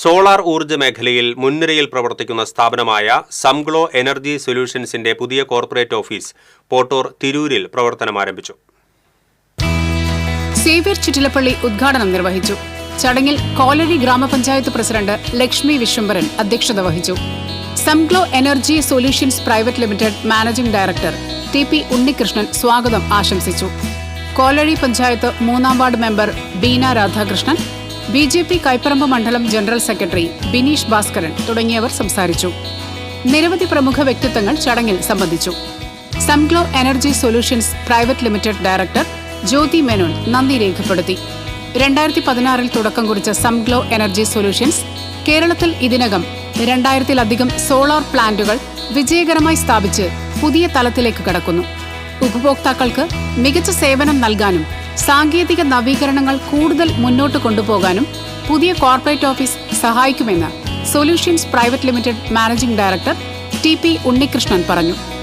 Solar ഊർജ മേഖലയിൽ മുൻനിരയിൽ പ്രവർത്തിക്കുന്ന സ്ഥാപനമായ സംഗ്ലോ എനർജി സൊല്യൂഷൻസിന്റെ പുതിയ കോർപ്പറേറ്റ് ഓഫീസ് പോട്ടൂർ തിരൂരിൽ പ്രവർത്തനം ആരംഭിച്ചു. സേവ്യർ ചിറ്റിലപ്പള്ളി ഉദ്ഘാടനം നിർവഹിച്ചു. ചടങ്ങിൽ കോലരി ഗ്രാമപഞ്ചായത്ത് പ്രസിഡന്റ് ലക്ഷ്മി വിശ്വംബരൻ അധ്യക്ഷത വഹിച്ചു. Sunglow energy solutions private limited managing director T P Unnikrishnan സ്വാഗതം ആശംസിച്ചു. കോലഴി പഞ്ചായത്ത് മൂന്നാം ward member Beena Radhakrishnan B J P Kaipparambu മണ്ഡലം ജനറൽ സെക്രട്ടറി ബിനീഷ് ഭാസ്കരൻ തുടങ്ങിയവർ സംസാരിച്ചു. നിരവധി പ്രമുഖ വ്യക്തിത്വങ്ങൾ ചടങ്ങിൽ സംബന്ധിച്ചു. Sunglow energy solutions private limited director Jyothi Menon നന്ദി രേഖപ്പെടുത്തി. രണ്ടായിരത്തി പതിനാറിൽ തുടക്കം കുറിച്ച സംഗ്ലോ എനർജി സൊല്യൂഷൻസ് കേരളത്തിൽ ഇതിനകം രണ്ടായിരത്തിലധികം സോളാർ പ്ലാന്റുകൾ വിജയകരമായി സ്ഥാപിച്ച് പുതിയ തലത്തിലേക്ക് കടക്കുന്നു. ഉപഭോക്താക്കൾക്ക് മികച്ച സേവനം നൽകാനും സാങ്കേതിക നവീകരണങ്ങൾ കൂടുതൽ മുന്നോട്ട് കൊണ്ടുപോകാനും പുതിയ കോർപ്പറേറ്റ് ഓഫീസ് സഹായിക്കുമെന്ന് solutions private limited managing director T P Unnikrishnan പറഞ്ഞു